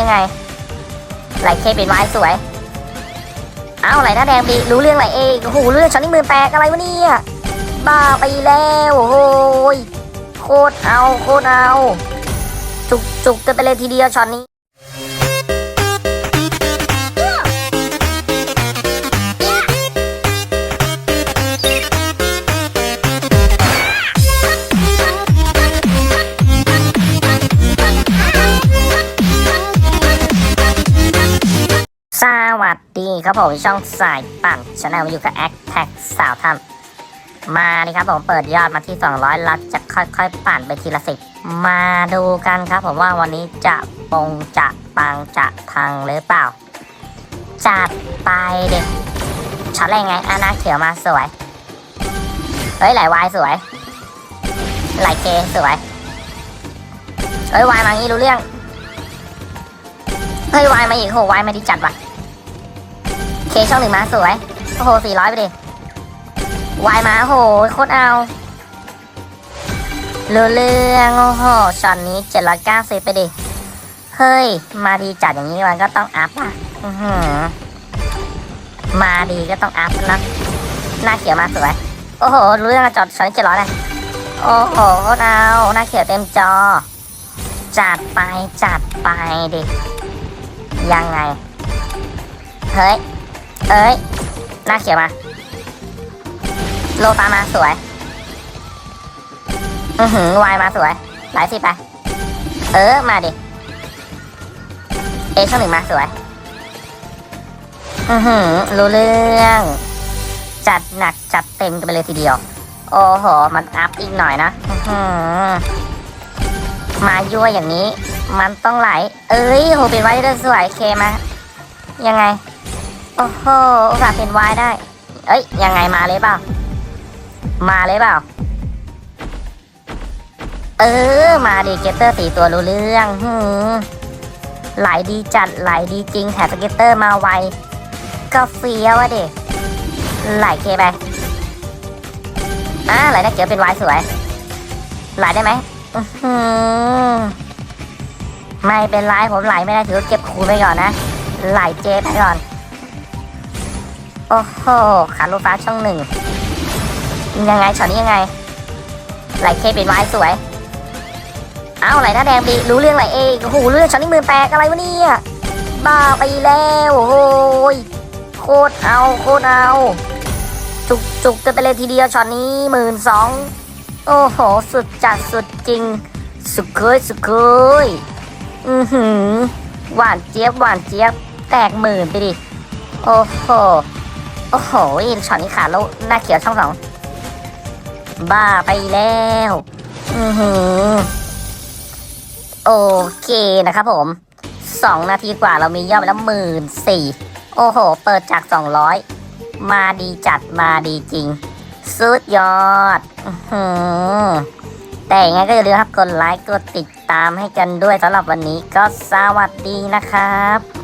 ยังไง ไหลเคเป็นไม้สวย เอ้าไหลหน้าแดงดีรู้เรื่องไหลเองโอ้โหเรื่องช็อตนี้มือแตกอะไรวะเนี่ย บ้าไปแล้วโอ้ยโคตรเอาโคตรเอา จุกจุกกันไปเลยทีเดียวช็อตนี้ วัสดีครับผมช่องสายปั่นชาแนลอยู่กับแอคแท็กสาวทำมานี่ครับผมเปิดยอดมาที่ 200แล้วจะค่อยๆ ปั่นไปทีละสิบมาดูกันครับผมว่าวันนี้จะปงจะปังจะทังหรือเปล่า จัดไปเด็กช็อตแรกไงอานาเขียวมาสวย เฮ้ยไหลวายสวย ไหลเคสวย เฮ้ยวายมางี้รู้เรื่อง เฮ้ยวายมาอีกโหวายมาดีจัดว่ะ เคช่องหนึ่งมาสวย โอ้โหสี่ร้อยไปดิวายมาโอ้โหโคตรเอาเรือเรื่องโอ้โหช็อตนี้เจ็ดร้อยเก้าสิบไปดิ เฮ้ย มาดีจัดอย่างนี้มันก็ต้องอัพอะมาดีก็ต้องอัพนะหน้าเขียวมาสวย โอ้โห รู้เรื่องจอดช็อตนี้เจ็ดร้อยเลยโอ้โหโคตรเอาหน้าเขียวเต็มจอ จัดไปจัดไปดิยังไง เฮ้ย เอ้ย หน้าเขียวมา โลตามาสวย อือหือวายมาสวย หลายสิบไป เออ มาดิ เอช่องหนึ่งมาสวย อือหือ รู้เรื่อง จัดหนักจัดเต็มกันไปเลยทีเดียว โอ้โห มันอัพอีกหน่อยนะ อือหือ มายั่วอย่างนี้ มันต้องไหล เอ้ยโหเป็นไว้ด้สวยเคมา ยังไง โอ้โหโอกาสเป็นวายได้ เอ้ย ยังไงมาเลยเปล่า มาเลยเปล่า เออ มาดิเกตเตอร์สี่ตัวรู้เรื่องหืมไหลดีจัดไหลดีจริงแถมสเก็ตเตอร์มาไว ก็เฟี้ยวอะดิไหลเคไปอ่าไหลได้เกียวเป็นวายสวย ไหลได้ไหมหือไม่เป็นไรผมไหลไม่ได้ถือเก็บคูณไปก่อนนะ ไหลเจไปก่อน โอ้โหขาลูฟ้าช่องหนึ่งยังไงช็อตนี้ยังไง ไหลเคเป็นไม้สวย เอาไหลหน้าแดงดีรู้เรื่องไหลเองโอ้โหเรื่องช็อตนี้มือแตกอะไรวะเนี่ยบ้าไปแล้วโอ้โหยโคตรเอาโคตรเอา จุกจุกกันไปเลยทีเดียวช็อตนี้หมื่นสองโอ้โห สุดจัดสุดจริง สุดเคยสุดเคยอือหือหวานเจี๊ยบหวานเจี๊ยบแตกหมื่นไปดิ โอ้โห โอ้โหช็อตนี้ขาดแล้วหน้าเขียวช่องสองบ้าไปแล้ว อือหือ โอเคนะครับผมสองนาทีกว่าเรามียอดไปแล้วหมื่นสี่โอ้โห เปิดจากสองร้อยมาดีจัดมาดีจริง สุดยอด อือหือแต่ยังไงก็อย่าลืมครับกดไลค์กดติดตามให้กันด้วยสำหรับวันนี้ก็สวัสดีนะครับ